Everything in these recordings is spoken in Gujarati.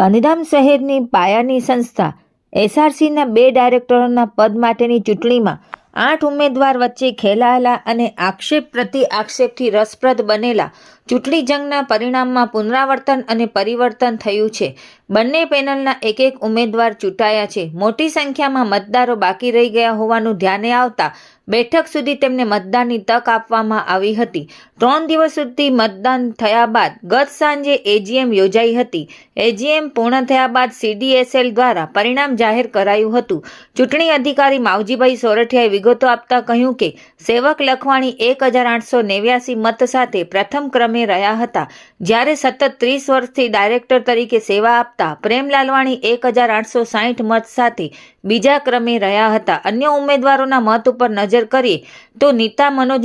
ગાંધીધામ શહેરની પાયાની સંસ્થા એસઆરસીના બે ડાયરેક્ટરોના પદ માટેની ચૂંટણીમાં આઠ ઉમેદવાર વચ્ચે ખેલાયેલા અને આક્ષેપ પ્રતિ આક્ષેપથી રસપ્રદ બનેલા ચૂંટણી જંગના પરિણામમાં પુનરાવર્તન અને પરિવર્તન થયું છે. બંને પેનલના એક એક ઉમેદવાર ચૂંટાયા છે. મોટી સંખ્યામાં મતદારો બાકી રહી ગયા હોવાનું ધ્યાને આવતા બેઠક સુધી તેમને મતદાનની તક આપવામાં આવી હતી. ત્રણ દિવસ સુધી મતદાન થયા બાદ ગત સાંજે એજીએમ યોજાઈ હતી. એજીએમ પૂર્ણ થયા બાદ સીડીએસએલ દ્વારા પરિણામ જાહેર કરાયું હતું. ચૂંટણી અધિકારી માવજીભાઈ સોરઠિયાએ વિગતો આપતા કહ્યું કે, સેવક લખવાણી એક હજાર આઠસો નેવ્યાસી મત સાથે પ્રથમ ક્રમે રહ્યા હતા. જ્યારે સતત ત્રીસ વર્ષથી ડાયરેક્ટર તરીકે સેવા આપતા પ્રેમ લાલવાણી એક હજાર આઠસો સાહીઠ મત સાથે બીજા ક્રમે રહ્યા હતા. અન્ય ઉમેદવારોના મત ઉપર નજર કરીએ તો નીતા, મનોજ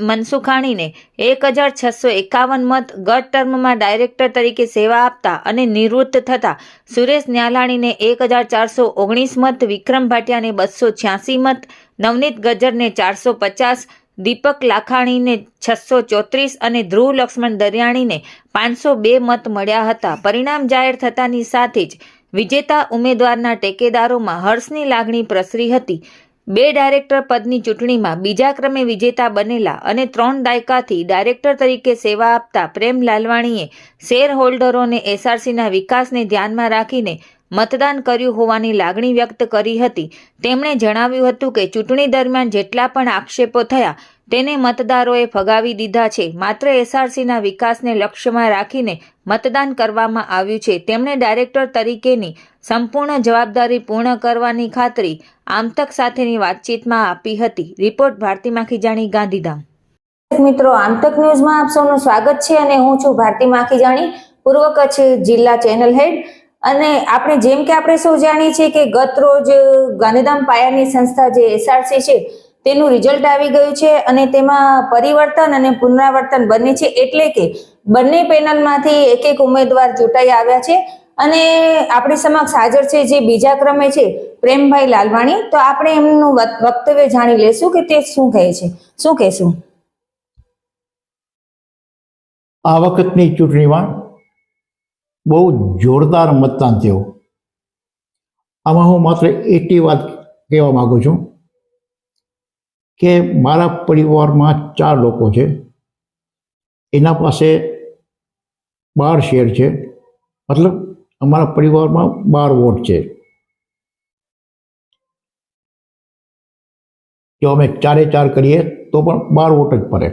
મનસુખાણીને એક હજાર છસો એકાવન મત ગત ટર્મમાં ડાયરેક્ટર તરીકે સેવા આપતા અને નિવૃત્ત થતા સુરેશ ન્યાલાણીને એક હજાર ચારસો ઓગણીસ મત, વિક્રમ ભાટિયાને બસો છ્યાસી મત, નવનીત ગજરને ચારસો પચાસ, દીપક લાખાણીને છસો ચોત્રીસ અને ધ્રુવ લક્ષ્મણ દરિયાણીને પાંચસો બે મત મળ્યા હતા. પરિણામ જાહેર થતાની સાથે જ વિજેતા ઉમેદવારના ટેકેદારોમાં હર્ષની લાગણી પ્રસરી હતી. બે ડાયરેક્ટર પદની ચૂંટણીમાં બીજા ક્રમે વિજેતા બનેલા અને ત્રણ દાયકાથી ડાયરેક્ટર તરીકે સેવા આપતા પ્રેમ લાલવાણીએ શેર હોલ્ડરોને એસઆરસીના વિકાસને ધ્યાનમાં રાખીને મતદાન કર્યું હોવાની લાગણી વ્યક્ત કરી હતી. તેમણે જણાવ્યું હતું કે ચૂંટણી દરમિયાન જેટલા પણ આક્ષેપો થયા, તેને મતદારોએ ફગાવી દીધા છે. માત્ર એસઆરસીના વિકાસને લક્ષ્યમાં રાખીને મતદાન કરવામાં આવ્યું છે. તેમણે ડાયરેક્ટર તરીકેની સંપૂર્ણ જવાબદારી પૂર્ણ કરવાની ખાતરી આમતક સાથેની વાતચીતમાં આપી હતી. રિપોર્ટ ભારતી માખીજાણી, ગાંધીધામ. મિત્રો આમતક ન્યૂઝમાં આપ સૌનું સ્વાગત છે અને હું છું ભારતી માખીજાણી, પૂર્વ કચ્છ જિલ્લા ચેનલ હેડ. અને આપણે જેમ કે આપણે સૌ જાણીએ છીએ કે ગત રોજ ગાંધીધામ પાયાની સંસ્થા જે એસઆરસી છે, તેનું રિઝલ્ટ આવી ગયું છે અને તેમાં પરિવર્તન અને પુનરાવર્તન બંને છે એટલે કે બંને પેનલમાંથી એક એક ઉમેદવાર ચૂંટાઈ આવ્યા છે અને આપણી સમક્ષ હાજર છે જે બીજા ક્રમે છે, પ્રેમભાઈ લાલવાણી. તો આપણે એમનું વક્તવ્ય જાણી લેશું કે તે શું કહે છે? શું કહેશું? આ વખતની ચૂંટણીમાં બહુ જોરદાર મતદાન થયું. આમાં હું માત્ર એટલી વાત કહેવા માગું છું કે મારા પરિવારમાં ચાર લોકો છે. એના પાસે બાર શેર છે. મતલબ અમારા પરિવારમાં બાર વોટ છે. જો અમે ચારે ચાર કરીએ તો પણ બાર વોટ જ પડે.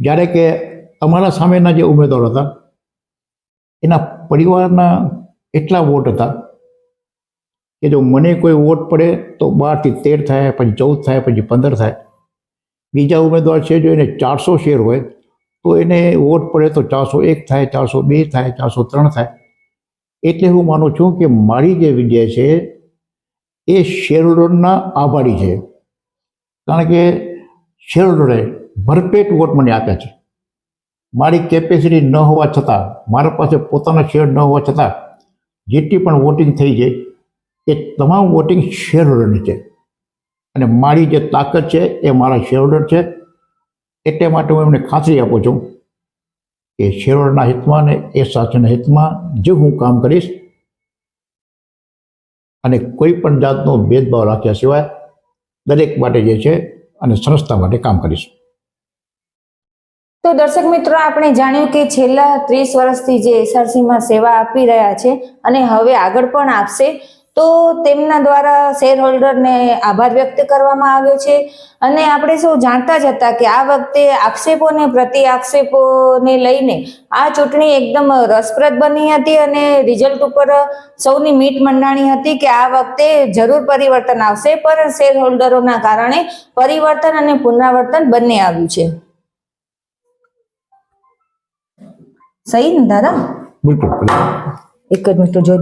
જ્યારે કે અમારા સામેના જે ઉમેદવાર હતા એના પરિવારના એટલા વોટ હતા કે જો મને કોઈ વોટ પડે તો બારથી તેર થાય, પછી ચૌદ થાય, પછી પંદર થાય. બીજા ઉમેદવાર છે જો એને ચારસો શેર હોય, તો એને વોટ પડે તો ચારસો એક થાય, ચારસો બે થાય, ચારસો ત્રણ થાય. એટલે હું માનું છું કે મારી જે વિજય છે, એ શેરહોલ્ડરના આભારી છે. કારણ કે શેરહોલ્ડરે ભરપેટ વોટ મને આપ્યા છે. મારી કેપેસિટી ન હોવા છતાં, મારા પાસે પોતાના શેર ન હોવા છતાં, જેટલી પણ વોટિંગ થઈ જાય એ તમામ વોટિંગ શેરહોલ્ડરની છે. અને મારી જે તાકાત છે, એ મારા શેરહોલ્ડર છે. એટલે માટે હું એમને ખાતરી આપું છું કે શેરહોલ્ડરના હિતમાં અને એ સાથેના હિતમાં જે હું કામ કરીશ, અને કોઈ પણ જાતનો ભેદભાવ રાખ્યા સિવાય દરેક માટે જે છે, અને સંસ્થા માટે કામ કરીશ. તો દર્શક મિત્રો, આપણે જાણ્યું કે છેલ્લા ત્રીસ વર્ષથી જે એસઆરસીમાં સેવા આપી રહ્યા છે અને હવે આગળ પણ આપશે, તો તેમના દ્વારા શેર હોલ્ડરને આભાર વ્યક્ત કરવામાં આવ્યો છે. અને આપણે સૌ જાણતા જ હતા કે આ વખતે આક્ષેપોને પ્રતિ આક્ષેપોને લઈને આ ચૂંટણી એકદમ રસપ્રદ બની હતી અને રિઝલ્ટ ઉપર સૌની મીટ મંડાણી હતી કે આ વખતે જરૂર પરિવર્તન આવશે, પણ શેર હોલ્ડરોના કારણે પરિવર્તન અને પુનરાવર્તન બંને આવ્યું છે. સહી ને દાદા બિલકુલ એક જ મિનિટ જો